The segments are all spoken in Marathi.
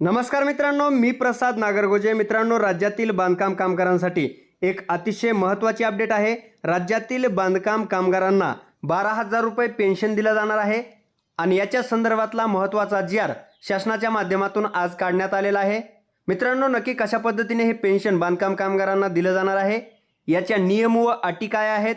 नमस्कार मित्रांनो मी प्रसाद नागरगोजे. मित्रांनो राज्यातील बांधकाम कामगारांसाठी एक अतिशय महत्त्वाची अपडेट आहे. राज्यातील बांधकाम कामगारांना बारा हजार रुपये पेन्शन दिलं जाणार आहे आणि याच्या संदर्भातला महत्त्वाचा जी आर शासनाच्या माध्यमातून आज काढण्यात आलेला आहे. मित्रांनो नक्की कशा पद्धतीने हे पेन्शन बांधकाम कामगारांना दिलं जाणार आहे? याच्या नियम व अटी काय आहेत?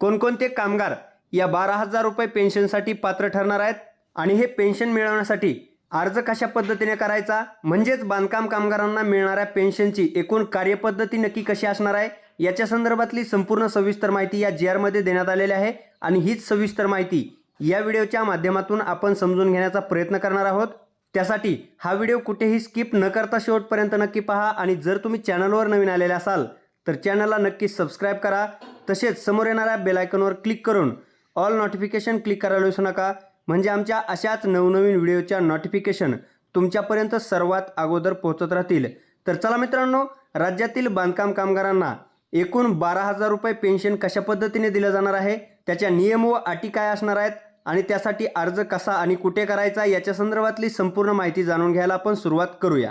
कोणकोणते कामगार या बारा हजार रुपये पेन्शनसाठी पात्र ठरणार आहेत? आणि हे पेन्शन मिळवण्यासाठी अर्ज कशा पद्धतीने करायचा? म्हणजेच बांधकाम कामगारांना मिळणाऱ्या पेन्शनची एकूण कार्यपद्धती नक्की कशी असणार आहे? याच्या संदर्भातली संपूर्ण सविस्तर माहिती या जी आरमध्ये देण्यात आलेली आहे आणि हीच सविस्तर माहिती या व्हिडिओच्या माध्यमातून आपण समजून घेण्याचा प्रयत्न करणार आहोत. त्यासाठी हा व्हिडिओ कुठेही स्किप न करता शेवटपर्यंत नक्की पहा आणि जर तुम्ही चॅनलवर नवीन आलेले असाल तर चॅनलला नक्की सबस्क्राईब करा. तसेच समोर येणाऱ्या बेलायकनवर क्लिक करून ऑल नोटिफिकेशन क्लिक करायला विसरू नका. म्हणजे आमच्या अशाच नवनवीन व्हिडिओच्या नोटिफिकेशन तुमच्यापर्यंत सर्वात अगोदर पोहोचत राहतील. तर चला मित्रांनो राज्यातील बांधकाम कामगारांना एकूण बारा हजार रुपये पेन्शन कशा पद्धतीने दिलं जाणार आहे? त्याच्या नियम व अटी काय असणार आहेत? आणि त्यासाठी अर्ज कसा आणि कुठे करायचा? याच्या संदर्भातली संपूर्ण माहिती जाणून घ्यायला आपण सुरुवात करूया.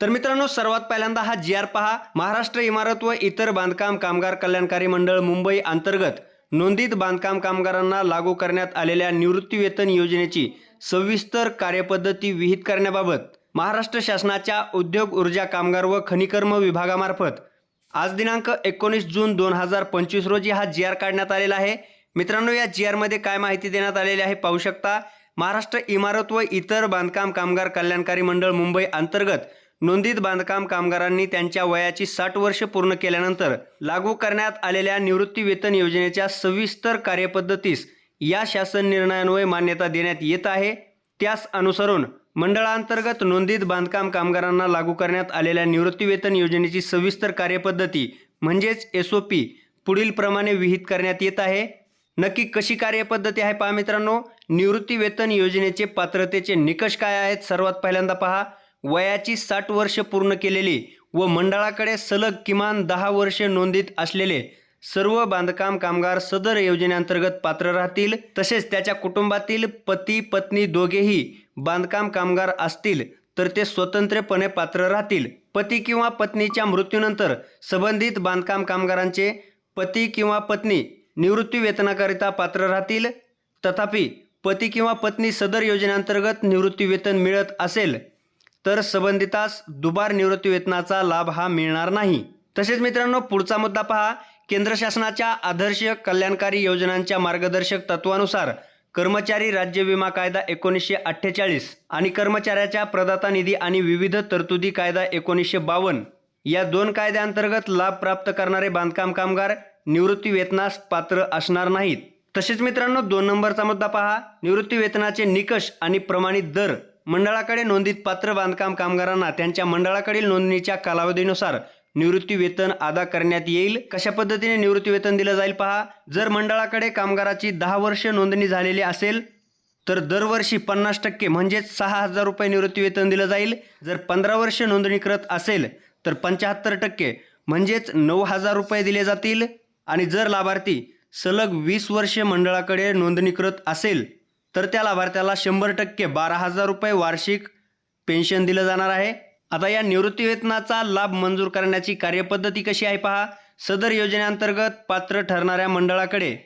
तर मित्रांनो सर्वात पहिल्यांदा हा जी आर पहा. महाराष्ट्र इमारत व इतर बांधकाम कामगार कल्याणकारी मंडळ मुंबई अंतर्गत नोंदीत बांधकाम कामगारांना लागू करण्यात आलेल्या निवृत्तीवेतन योजनेची सविस्तर कार्यपद्धती विहित करण्याबाबत महाराष्ट्र शासनाच्या उद्योग ऊर्जा कामगार व खनिकर्म विभागामार्फत आज दिनांक एकोणीस जून दोन हजार पंचवीस रोजी हा जी आर काढण्यात आलेला आहे. मित्रांनो या जी आरमध्ये काय माहिती देण्यात आलेली आहे पाहू शकता. महाराष्ट्र इमारत व इतर बांधकाम कामगार कल्याणकारी मंडळ मुंबई अंतर्गत नोंदीत बांधकाम कामगारांनी त्यांच्या वयाची साठ वर्ष पूर्ण केल्यानंतर लागू करण्यात आलेल्या निवृत्ती वेतन योजनेच्या सविस्तर कार्यपद्धतीस या शासन निर्णयान्वये मान्यता देण्यात येत आहे. त्यास अनुसरून मंडळांतर्गत नोंदीत बांधकाम कामगारांना लागू करण्यात आलेल्या निवृत्ती वेतन योजनेची सविस्तर कार्यपद्धती म्हणजेच एस ओ पी पुढील प्रमाणे विहित करण्यात येत आहे. नक्की कशी कार्यपद्धती आहे पहा मित्रांनो? निवृत्ती वेतन योजनेचे पात्रतेचे निकष काय आहेत? सर्वात पहिल्यांदा पहा. वयाची साठ वर्ष पूर्ण केलेली व मंडळाकडे सलग किमान दहा वर्षे नोंदीत असलेले सर्व बांधकाम कामगार सदर योजनेअंतर्गत पात्र राहतील. तसेच त्याच्या कुटुंबातील पती पत्नी दोघेही बांधकाम कामगार असतील तर ते स्वतंत्रपणे पात्र राहतील. पती किंवा पत्नीच्या मृत्यूनंतर संबंधित बांधकाम कामगारांचे पती किंवा पत्नी निवृत्ती वेतनाकरिता पात्र राहतील. तथापि पती किंवा पत्नी सदर योजनेअंतर्गत निवृत्ती वेतन मिळत असेल तर संबंधितास दुबार निवृत्ती वेतनाचा लाभ हा मिळणार नाही. तसेच मित्रांनो पुढचा मुद्दा पहा. केंद्र शासनाच्या आदर्श कल्याणकारी योजनांच्या मार्गदर्शक तत्वानुसार कर्मचारी राज्य विमा कायदा एकोणीसशे अठ्ठेचाळीस आणि कर्मचाऱ्याच्या प्रदाता निधी आणि विविध तरतुदी कायदा एकोणीसशे बावन्न या दोन कायद्याअंतर्गत लाभ प्राप्त करणारे बांधकाम कामगार निवृत्ती वेतनास पात्र असणार नाहीत. तसेच मित्रांनो दोन नंबरचा मुद्दा पहा. निवृत्ती वेतनाचे निकष आणि प्रमाणित दर मंडळाकडे नोंदीत पात्र बांधकाम कामगारांना त्यांच्या मंडळाकडील नोंदणीच्या कालावधीनुसार निवृत्ती वेतन अदा करण्यात येईल. कशा पद्धतीने निवृत्ती वेतन दिलं जाईल पहा. जर मंडळाकडे कामगाराची दहा वर्ष नोंदणी झालेली असेल तर दरवर्षी पन्नास टक्के म्हणजेच सहा हजार रुपये निवृत्ती वेतन दिलं जाईल. जर पंधरा वर्ष नोंदणी करत असेल तर पंच्याहत्तर टक्के म्हणजेच नऊ हजार रुपये दिले जातील. आणि जर लाभार्थी सलग वीस वर्ष मंडळाकडे नोंदणीकृत असेल तर त्या लाभार्थ्याला शंभर टक्के बारा हजार रुपये वार्षिक पेन्शन दिलं जाणार आहे. आता या निवृत्तीवेतनाचा लाभ मंजूर करण्याची कार्यपद्धती कशी आहे पहा. सदर योजनेअंतर्गत पात्र ठरणाऱ्या मंडळाकडे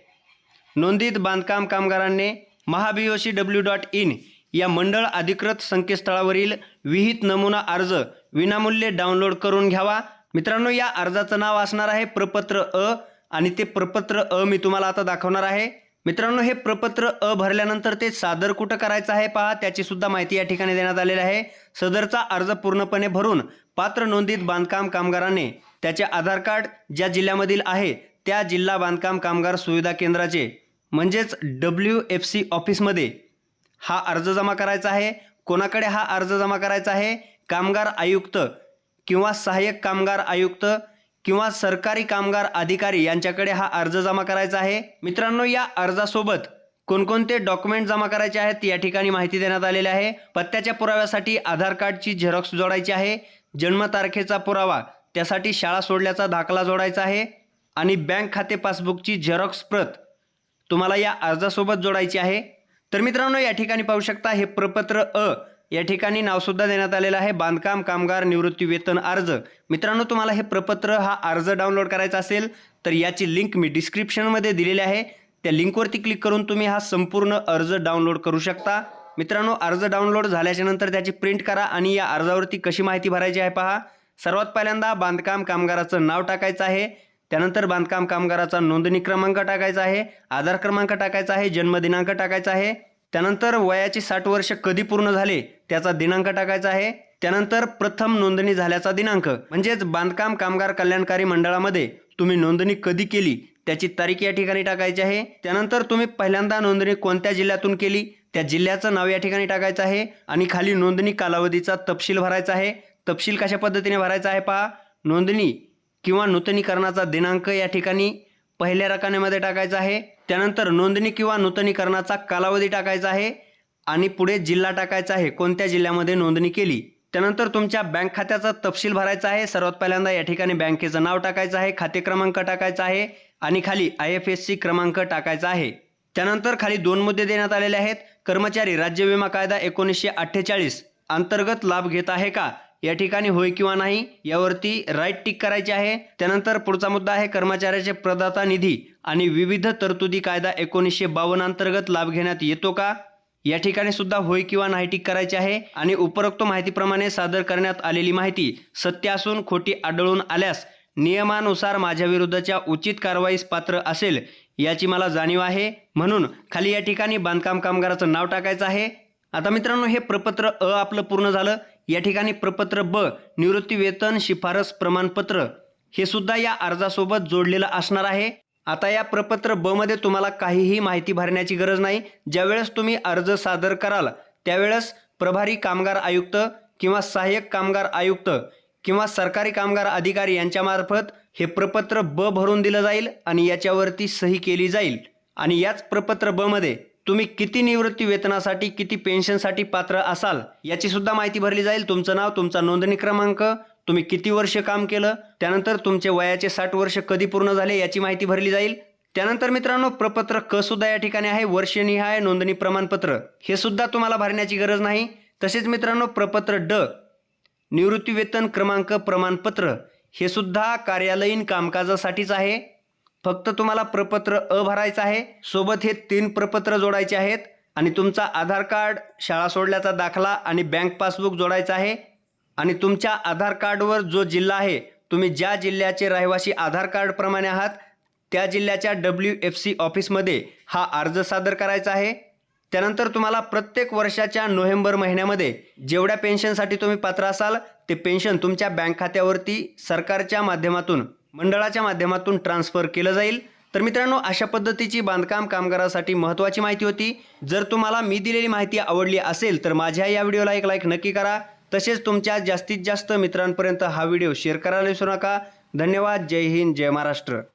नोंदीत बांधकाम कामगारांनी महाबीओसी डब्ल्यू डॉट इन या मंडळ अधिकृत संकेतस्थळावरील विहित नमुना अर्ज विनामूल्य डाउनलोड करून घ्यावा. मित्रांनो या अर्जाचं नाव असणार आहे प्रपत्र अ आणि ते प्रपत्र अ मी तुम्हाला आता दाखवणार आहे. मित्रांनो हे प्रपत्र अ भरल्यानंतर ते सादर कुठं करायचं आहे पहा. त्याची सुद्धा माहिती या ठिकाणी देण्यात आलेली आहे. सदरचा अर्ज पूर्णपणे भरून पात्र नोंदीत बांधकाम कामगाराने त्याचे आधार कार्ड ज्या जिल्ह्यामधील आहे त्या जिल्हा बांधकाम कामगार सुविधा केंद्राचे म्हणजेच डब्ल्यू एफ सी ऑफिसमध्ये हा अर्ज जमा करायचा आहे. कोणाकडे हा अर्ज जमा करायचा आहे? कामगार आयुक्त किंवा सहाय्यक कामगार आयुक्त किंवा सरकारी कामगार अधिकारी यांच्याकडे हा अर्ज जमा करायचा आहे? मित्रांनो या अर्जासोबत कोणकोणते डॉक्युमेंट जमा करायचे आहेत या ठिकाणी माहिती देण्यात आलेली आहे. पत्त्याच्या पुराव्यासाठी आधार कार्डची झेरॉक्स जोडायची आहे. जन्मतारखेचा पुरावा त्यासाठी शाळा सोडल्याचा दाखला जोडायचा आहे. आणि बँक खाते पासबुकची झेरॉक्स प्रत तुम्हाला या अर्जासोबत जोडायची आहे. तर मित्रांनो या ठिकाणी पाहू शकता हे प्रपत्र अ या ठिकाणी नावसुद्धा देण्यात आलेलं आहे. बांधकाम कामगार निवृत्ती वेतन अर्ज. मित्रांनो तुम्हाला हे प्रपत्र हा अर्ज डाउनलोड करायचा असेल तर याची लिंक मी डिस्क्रिप्शनमध्ये दिलेली आहे. त्या लिंकवरती क्लिक करून तुम्ही हा संपूर्ण अर्ज डाउनलोड करू शकता. मित्रांनो अर्ज डाउनलोड झाल्याच्यानंतर त्याची प्रिंट करा आणि या अर्जावरती कशी माहिती भरायची आहे पहा. सर्वात पहिल्यांदा बांधकाम कामगाराचं नाव टाकायचं आहे. त्यानंतर बांधकाम कामगाराचा नोंदणी क्रमांक टाकायचा आहे. आधार क्रमांक टाकायचा आहे. जन्मदिनांक टाकायचा आहे. त्यानंतर वयाची साठ वर्ष कधी पूर्ण झाले त्याचा दिनांक टाकायचा आहे. त्यानंतर प्रथम नोंदणी झाल्याचा दिनांक. म्हणजेच बांधकाम कामगार कल्याणकारी मंडळामध्ये तुम्ही नोंदणी कधी केली त्याची तारीख या ठिकाणी टाकायची आहे. त्यानंतर तुम्ही पहिल्यांदा नोंदणी कोणत्या जिल्ह्यातून केली त्या जिल्ह्याचं नाव या ठिकाणी टाकायचं आहे आणि खाली नोंदणी कालावधीचा तपशील भरायचा आहे. तपशील कशा पद्धतीने भरायचा आहे पहा. नोंदणी किंवा नूतनीकरणाचा दिनांक या ठिकाणी पहिल्या रकानेमध्ये टाकायचा आहे. त्यानंतर नोंदणी किंवा नूतनीकरणाचा कालावधी टाकायचा आहे आणि पुढे जिल्हा टाकायचा आहे. कोणत्या जिल्ह्यामध्ये नोंदणी केली? त्यानंतर तुमच्या बँक खात्याचा तपशील भरायचा आहे. सर्वात पहिल्यांदा या ठिकाणी बँकेचं नाव टाकायचं आहे. खाते क्रमांक टाकायचा आहे आणि खाली आय एफ एस सी क्रमांक टाकायचा आहे. त्यानंतर खाली दोन मुद्दे देण्यात आलेले आहेत. कर्मचारी राज्य विमा कायदा एकोणीसशे अठ्ठेचाळीस अंतर्गत लाभ घेत आहे का? या ठिकाणी होय किंवा नाही यावरती राईट टिक करायचे आहे. त्यानंतर पुढचा मुद्दा आहे कर्मचाऱ्याचे प्रदाता निधी आणि विविध तरतुदी कायदा एकोणीसशे बावन्न अंतर्गत लाभ घेण्यात येतो का? या ठिकाणी सुद्धा होय किंवा नाही टिक करायचे आहे आणि उपरोक्त माहितीप्रमाणे सादर करण्यात आलेली माहिती सत्य असून खोटी आढळून आल्यास नियमानुसार माझ्या विरुद्धच्या उचित कारवाईस पात्र असेल याची मला जाणीव आहे. म्हणून खाली या ठिकाणी बांधकाम कामगाराचं नाव टाकायचं आहे. आता मित्रांनो हे प्रपत्र अ आपलं पूर्ण झालं. या ठिकाणी प्रपत्र ब निवृत्ती वेतन शिफारस प्रमाणपत्र हे सुद्धा या अर्जासोबत जोडलेलं असणार आहे. आता या प्रपत्र ब मध्ये तुम्हाला काहीही माहिती भरण्याची गरज नाही. ज्यावेळेस तुम्ही अर्ज सादर कराल त्यावेळेस प्रभारी कामगार आयुक्त किंवा सहाय्यक कामगार आयुक्त किंवा सरकारी कामगार अधिकारी यांच्यामार्फत हे प्रपत्र ब भरून दिलं जाईल आणि याच्यावरती सही केली जाईल. आणि याच प्रपत्र ब मध्ये तुम्ही किती निवृत्ती वेतनासाठी किती पेन्शनसाठी पात्र असाल याची सुद्धा माहिती भरली जाईल. तुमचं नाव तुमचा नोंदणी क्रमांक तुम्ही किती वर्ष काम केलं त्यानंतर तुमचे वयाचे साठ वर्ष कधी पूर्ण झाले याची माहिती भरली जाईल. त्यानंतर मित्रांनो प्रपत्र क सुद्धा या ठिकाणी आहे वर्षनिहाय नोंदणी प्रमाणपत्र. हे सुद्धा तुम्हाला भरण्याची गरज नाही. तसेच मित्रांनो प्रपत्र ड निवृत्ती वेतन क्रमांक प्रमाणपत्र हे सुद्धा कार्यालयीन कामकाजासाठीच आहे. फक्त तुम्हाला प्रपत्र अ भरायचं आहे सोबत हे तीन प्रपत्र जोडायचे आहेत आणि तुमचा आधार कार्ड शाळा सोडल्याचा दाखला आणि बँक पासबुक जोडायचा आहे. आणि तुमच्या आधार कार्डवर जो जिल्हा आहे तुम्ही ज्या जिल्ह्याचे रहिवासी आधार कार्डप्रमाणे आहात त्या जिल्ह्याच्या डब्ल्यू एफ सी ऑफिसमध्ये हा अर्ज सादर करायचा आहे. त्यानंतर तुम्हाला प्रत्येक वर्षाच्या नोव्हेंबर महिन्यामध्ये जेवढ्या पेन्शनसाठी तुम्ही पात्र असाल ते पेन्शन तुमच्या बँक खात्यावरती सरकारच्या माध्यमातून मंडळाच्या माध्यमातून ट्रान्सफर केलं जाईल. तर मित्रांनो अशा पद्धतीची बांधकाम कामगारासाठी महत्त्वाची माहिती होती. जर तुम्हाला मी दिलेली माहिती आवडली असेल तर माझ्या या व्हिडिओला एक लाईक नक्की करा. तसेच तुमच्या जास्तीत जास्त मित्रांपर्यंत हा व्हिडिओ शेअर करायला विसरू नका. धन्यवाद. जय हिंद. जय महाराष्ट्र.